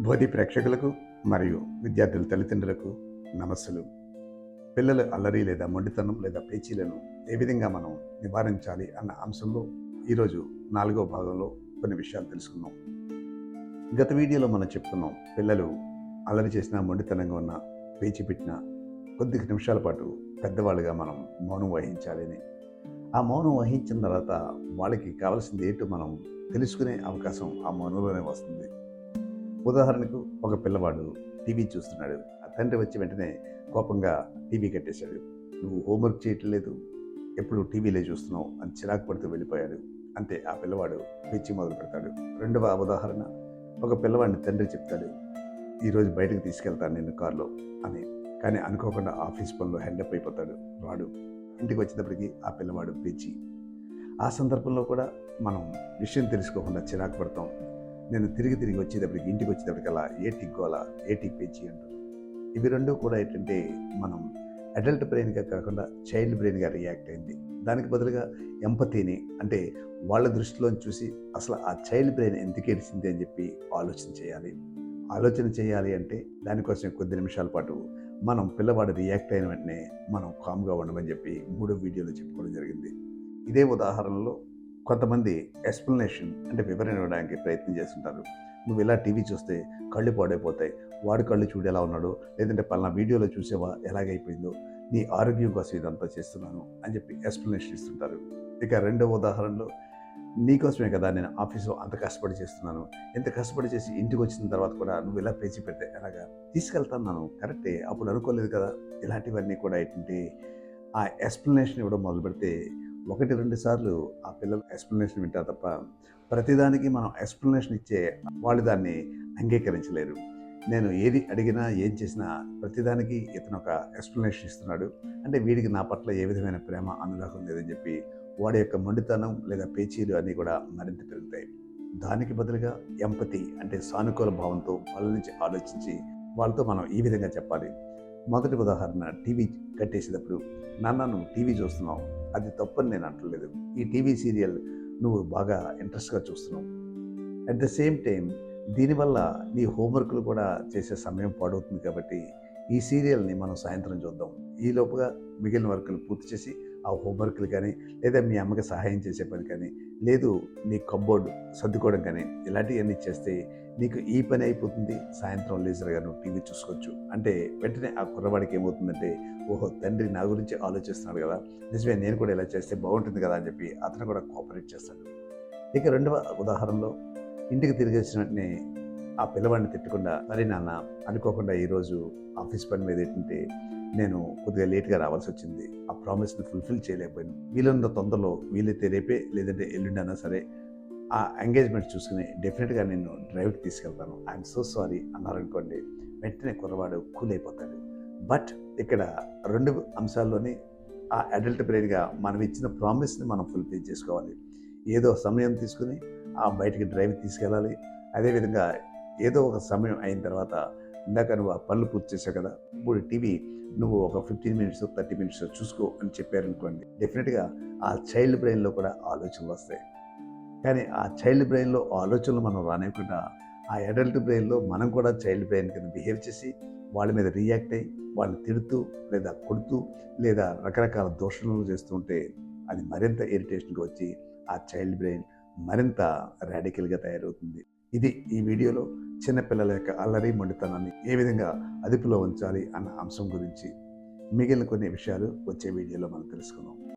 బోధి ప్రేక్షకులకు మరియు విద్యార్థుల తల్లిదండ్రులకు నమస్సులు. పిల్లల అల్లరి లేదా మొండితనం లేదా పేచీలను ఏ విధంగా మనం నివారించాలి అన్న అంశంలో ఈరోజు నాలుగో భాగంలో కొన్ని విషయాలు తెలుసుకుందాం. గత వీడియోలో మనం చెప్పుకున్నాం పిల్లలు అల్లరి చేసిన మొండితనంగా ఉన్న పేచి పెట్టిన కొద్ది నిమిషాల పాటు పెద్దవాళ్ళుగా మనం మౌనం వహించాలి అని. ఆ మౌనం వహించిన తర్వాత వాళ్ళకి కావాల్సింది ఏంటో మనం తెలుసుకునే అవకాశం ఆ మౌనంలోనే వస్తుంది. ఉదాహరణకు ఒక పిల్లవాడు టీవీ చూస్తున్నాడు. ఆ తండ్రి వచ్చి వెంటనే కోపంగా టీవీ కట్టేశాడు. నువ్వు హోంవర్క్ చేయట్లేదు ఎప్పుడు టీవీలే చూస్తున్నావు అని చిరాకు పడుతూ వెళ్ళిపోయాడు. అంతే ఆ పిల్లవాడు పిచ్చి మొదలు పెడతాడు. రెండవ ఉదాహరణ ఒక పిల్లవాడిని తండ్రి చెప్తాడు ఈరోజు బయటకు తీసుకెళ్తాను నేను కారులో అని. కానీ అనుకోకుండా ఆఫీస్ పనిలో హెల్డప్ అయిపోతాడు వాడు. ఇంటికి వచ్చేటప్పటికి ఆ పిల్లవాడు పిచ్చి ఆ సందర్భంలో కూడా మనం విషయం తెలుసుకోకుండా చిరాకు పడతాం. నేను తిరిగి తిరిగి వచ్చేటప్పటికి ఇంటికి వచ్చేటప్పటికల్లా ఏ టిగ్గోలా ఏ టిప్పేచి అంటారు ఇవి రెండు కూడా ఏంటంటే మనం అడల్ట్ బ్రెయిన్గా కాకుండా చైల్డ్ బ్రెయిన్గా రియాక్ట్ అయింది. దానికి బదులుగా ఎంపతిని అంటే వాళ్ళ దృష్టిలో చూసి అసలు ఆ చైల్డ్ బ్రెయిన్ ఎందుకు ఎడిచింది అని చెప్పి ఆలోచన చేయాలి. ఆలోచన చేయాలి అంటే దానికోసం కొద్ది నిమిషాల పాటు మనం పిల్లవాడు రియాక్ట్ అయిన వెంటనే మనం కామ్గా ఉండమని చెప్పి మూడో వీడియోలో చెప్పుకోవడం జరిగింది. ఇదే ఉదాహరణలో కొంతమంది ఎక్స్ప్లెనేషన్ అంటే వివరణ ఇవ్వడానికి ప్రయత్నం చేస్తుంటారు. నువ్వు ఇలా టీవీ చూస్తే కళ్ళు పాడైపోతాయి. వాడి కళ్ళు చూడు ఎలా ఉన్నాడు. లేదంటే పలానా వీడియోలో చూసేవా? ఎలాగైపోయిందో? నీ ఆరోగ్యం కోసం ఇదంతా చేస్తున్నాను అని చెప్పి ఎక్స్ప్లెనేషన్ ఇస్తుంటారు. ఇక రెండవ ఉదాహరణలో నీకోసమే కదా నేను ఆఫీస్లో అంత కష్టపడి చేస్తున్నాను. ఎంత కష్టపడి చేసి ఇంటికి వచ్చిన తర్వాత కూడా నువ్వు ఇలా పేచి పెడితే ఎలాగా? తీసుకెళ్తాను కరెక్టే. అప్పుడు అనుకోలేదు కదా? ఇలాంటివన్నీ కూడా ఏంటంటే ఆ ఎక్స్ప్లెనేషన్ ఇవ్వడం మొదలు పెడితే ఒకటి రెండు సార్లు ఆ పిల్లలు ఎక్స్ప్లెనేషన్ వింటారు తప్ప ప్రతిదానికి మనం ఎక్స్ప్లెనేషన్ ఇచ్చే వాళ్ళు దాన్ని అంగీకరించలేరు. నేను ఏది అడిగినా ఏం చేసినా ప్రతిదానికి ఇతను ఒక ఎక్స్ప్లెనేషన్ ఇస్తున్నాడు. అంటే వీడికి నా పట్ల ఏ విధమైన ప్రేమ అనురాగం లేదని చెప్పి వాడి యొక్క మొండితనం లేదా పేచీలు అన్నీ కూడా మరింత పెరుగుతాయి. దానికి బదులుగా ఎంపతి అంటే సానుకూల భావంతో వాళ్ళ నుంచి ఆలోచించి వాళ్ళతో మనం ఈ విధంగా చెప్పాలి. మొదటి ఉదాహరణ టీవీ కట్టేసేటప్పుడు నాన్న నువ్వు టీవీ చూస్తున్నావు. అది తప్పని నేను అంటలేదు. ఈ టీవీ సీరియల్ నువ్వు బాగా ఇంట్రెస్ట్గా చూస్తున్నావు. అట్ ద సేమ్ టైం దీనివల్ల నీ హోంవర్క్లు కూడా చేసే సమయం పాడవుతుంది కాబట్టి ఈ సీరియల్ని మనం సాయంత్రం చూద్దాం. ఈ లోపుగా మిగిలిన వర్కులు పూర్తి చేసి ఆ హోంవర్క్లు కానీ లేదా మీ అమ్మకి సహాయం చేసే పని కానీ లేదు నీ కబ్బోర్డు సర్దుకోవడం కానీ ఇలాంటివన్నీ చేస్తే నీకు ఈ పని అయిపోతుంది. సాయంత్రం లేజర్గా నువ్వు టీవీ చూసుకోవచ్చు. అంటే వెంటనే ఆ కుర్రవాడికి ఏమవుతుందంటే ఓహో తండ్రి నా గురించి ఆలోచిస్తున్నాడు కదా. నిజమే నేను కూడా ఇలా చేస్తే బాగుంటుంది కదా అని చెప్పి అతను కూడా కోఆపరేట్ చేస్తాడు. ఇక రెండవ ఉదాహరణలో ఇంటికి తిరిగి వచ్చిన వెంటనే ఆ పిల్లవాడిని తిట్టకుండా మరి నాన్న అనుకోకుండా ఈరోజు ఆఫీస్ పని మీద ఏంటంటే నేను కొద్దిగా లేట్గా రావాల్సి వచ్చింది ఆ ప్రామిస్ని ఫుల్ఫిల్ చేయలేకపోయాను. వీలున్న తొందరలో వీలైతే రేపే లేదంటే ఎల్లుండి అన్నా సరే ఆ ఎంగేజ్మెంట్ చూసుకుని డెఫినెట్గా నేను డ్రైవ్కి తీసుకెళ్తాను. ఐఎమ్ సో సారీ అన్నారనుకోండి వెంటనే కుర్రవాడు కూల్ అయిపోతాడు. బట్ ఇక్కడ రెండు అంశాల్లోని ఆ అడల్ట్ బ్రెయిన్గా మనం ఇచ్చిన ప్రామిస్ని మనం ఫుల్ఫిల్ చేసుకోవాలి. ఏదో సమయం తీసుకుని ఆ బయటికి డ్రైవ్ తీసుకెళ్ళాలి. అదేవిధంగా ఏదో ఒక సమయం అయిన తర్వాత ఇందాక నువ్వు ఆ పనులు పూర్తి చేసావు కదా ఇప్పుడు టీవీ నువ్వు ఒక ఫిఫ్టీన్ మినిట్స్ థర్టీ మినిట్స్ చూసుకో అని చెప్పారనుకోండి డెఫినెట్గా ఆ చైల్డ్ బ్రెయిన్లో కూడా ఆలోచనలు వస్తాయి. కానీ ఆ చైల్డ్ బ్రెయిన్లో ఆలోచనలు మనం రానివ్వకుండా ఆ అడల్ట్ బ్రెయిన్లో మనం కూడా చైల్డ్ బ్రెయిన్ కింద బిహేవ్ చేసి వాళ్ళ మీద రియాక్ట్ అయ్యి వాళ్ళని తిడుతూ లేదా కొడుతూ లేదా రకరకాల దోషణలు చేస్తుంటే అది మరింత ఇరిటేషన్గా వచ్చి ఆ చైల్డ్ బ్రెయిన్ మరింత రాడికల్గా తయారవుతుంది. ఇది ఈ వీడియోలో చిన్నపిల్లల యొక్క అల్లరి మొండితనాన్ని ఏ విధంగా అదుపులో ఉంచాలి అన్న అంశం గురించి మిగిలిన కొన్ని విషయాలు వచ్చే వీడియోలో మనం తెలుసుకుందాం.